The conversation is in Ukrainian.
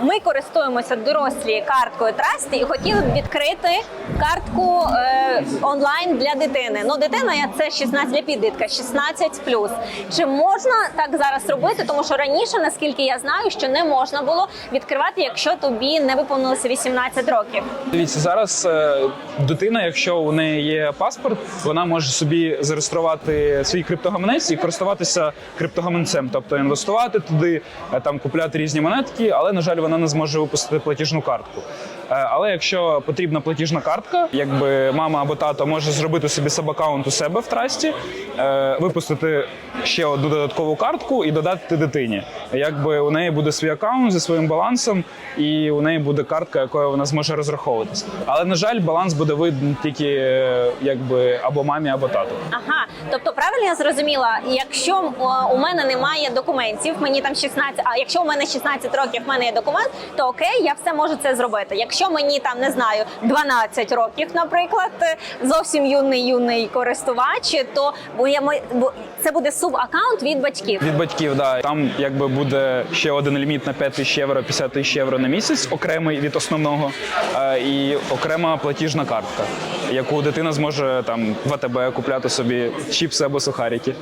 ми користуємося дорослі карткою Трасті і хотіли б відкрити картку е, онлайн для дитини. Ну, дитина я- це 16 для підлітка, 16 Чи можна так зараз робити? Тому що раніше, наскільки я знаю, що не можна було відкривати, якщо тобі не виповнилося 18 років. Дивіться, зараз е, дитина, якщо у неї є паспорт, вона може собі зареєструвати свій криптогаманець і користуватися криптогаманцем, тобто інвестувати туди, е, там купляти різні монетки, але на жаль, вона не зможе випустити платіжну картку. Е, Але якщо потрібна платіжна картка, якби мама або тато може зробити собі саб-аккаунт у себе в трасті, е, випустити ще одну додаткову картку і додати дитині. Якби у неї буде свій аккаунт зі своїм балансом, і у неї буде картка, якою вона зможе розраховуватися. Але на жаль, баланс буде видно тільки е, якби або мамі, або тату. Ага, тобто правильно я зрозуміла, якщо у мене немає документів, мені там 16, а якщо у мене 16 років, в мене є документ, то окей, я все можу це зробити. Якщо мені там не знаю 12 років, наприклад, е, зовсім юний юний користувач, то це буде субаккаунт від батьків. Від батьків, да там якби буде ще один ліміт на 5 тисяч євро, 50 тисяч євро на місяць, окремий від основного, е, і окрема платіжна картка, яку дитина зможе там в АТБ купляти собі чіпси або сухарики.